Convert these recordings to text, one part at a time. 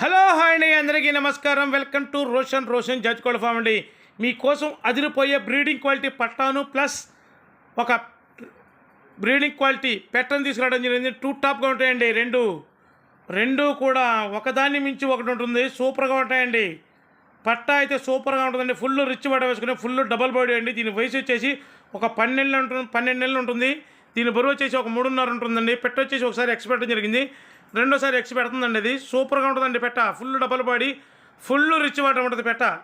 Hello hi అండి అందరికీ నమస్కారం. వెల్కమ్ టు రోషన్ రోషన్ జడ్జ్కోళ్ళ ఫామ్ అండి. మీకోసం అదిరిపోయే బ్రీడింగ్ క్వాలిటీ పట్టాను ప్లస్ ఒక బ్రీడింగ్ క్వాలిటీ పెట్టను తీసుకురావడం జరిగింది. టూ టాప్గా ఉంటాయండి రెండు. రెండు కూడా ఒకదాన్ని మించి ఒకటి ఉంటుంది. సూపర్గా ఉంటాయండి. పట్టా అయితే సూపర్గా ఉంటుందండి. ఫుల్ రిచ్ పట్ట వేసుకుని ఫుల్ డబల్ బాడీ అండి. దీని వయసు వచ్చేసి ఒక పన్నెండు ఉంటుంది పన్నెండు నెలలు ఉంటుంది. దీని బరువు వచ్చేసి ఒక మూడున్నర ఉంటుందండి. పెట్ట వచ్చేసి ఒకసారి ఎక్స్పెక్ట్ జరిగింది. రెండోసారి ఎక్స్ పెడుతుందండి అది. సూపర్గా ఉంటుందండి పెట్ట. Full double body full rich water ఉంటుంది పెట్ట.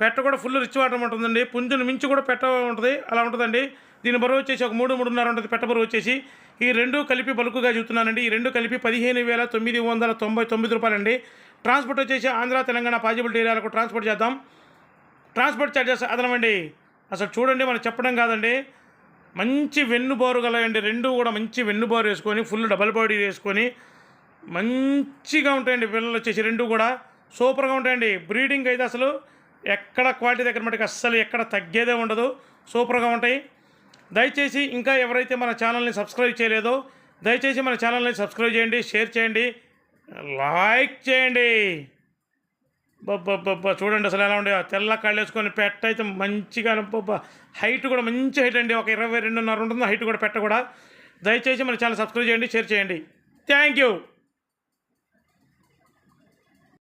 పెట్ట కూడా ఫుల్ రిచ్ వాటర్ ఉంటుందండి పుంజుని మించి కూడా పెట్ట ఉంటుంది. అలా ఉంటుందండి. దీని బరువు వచ్చేసి ఒక మూడు మూడున్నర ఉంటుంది పెట్ట బరువు వచ్చేసి. ఈ రెండు కలిపి బల్కుగా చూస్తున్నానండి. ఈ రెండు కలిపి పదిహేను వేల తొమ్మిది వందల తొంభై తొమ్మిది రూపాయలండి. ట్రాన్స్పోర్ట్ వచ్చేసి ఆంధ్ర తెలంగాణ పాజిబిలిటీ ఏరియాలకు ట్రాన్స్పోర్ట్ చేద్దాం. ట్రాన్స్పోర్ట్ ఛార్జెస్ అదనమండి. అసలు చూడండి మనం చెప్పడం కాదండి. మంచి వెన్నుబోరు గలయండి. రెండు కూడా మంచి వెన్నుబోరు వేసుకొని ఫుల్ డబల్ బాడీ వేసుకొని మంచిగా ఉంటాయండి పిల్లలు వచ్చేసి రెండు కూడా. సూపర్గా ఉంటాయండి. బ్రీడింగ్ అయితే అసలు ఎక్కడ క్వాలిటీ దగ్గర మటుకు అస్సలు ఎక్కడ తగ్గేదే ఉండదు. సూపర్గా ఉంటాయి. దయచేసి ఇంకా ఎవరైతే మన ఛానల్ని సబ్స్క్రైబ్ చేయలేదో దయచేసి మన ఛానల్ని సబ్స్క్రైబ్ చేయండి షేర్ చేయండి లైక్ చేయండి. బొబ్బ చూడండి అసలు ఎలా ఉండే. తెల్ల కళ్ళు వేసుకొని పెట్ట అయితే మంచిగా బొబ్బ హైట్ కూడా మంచి హైట్ అండి. ఒక ఇరవై రెండున్నర ఉంటుంది హైట్ కూడా పెట్ట కూడా. దయచేసి మన ఛానల్ సబ్స్క్రైబ్ చేయండి షేర్ చేయండి. Thank you.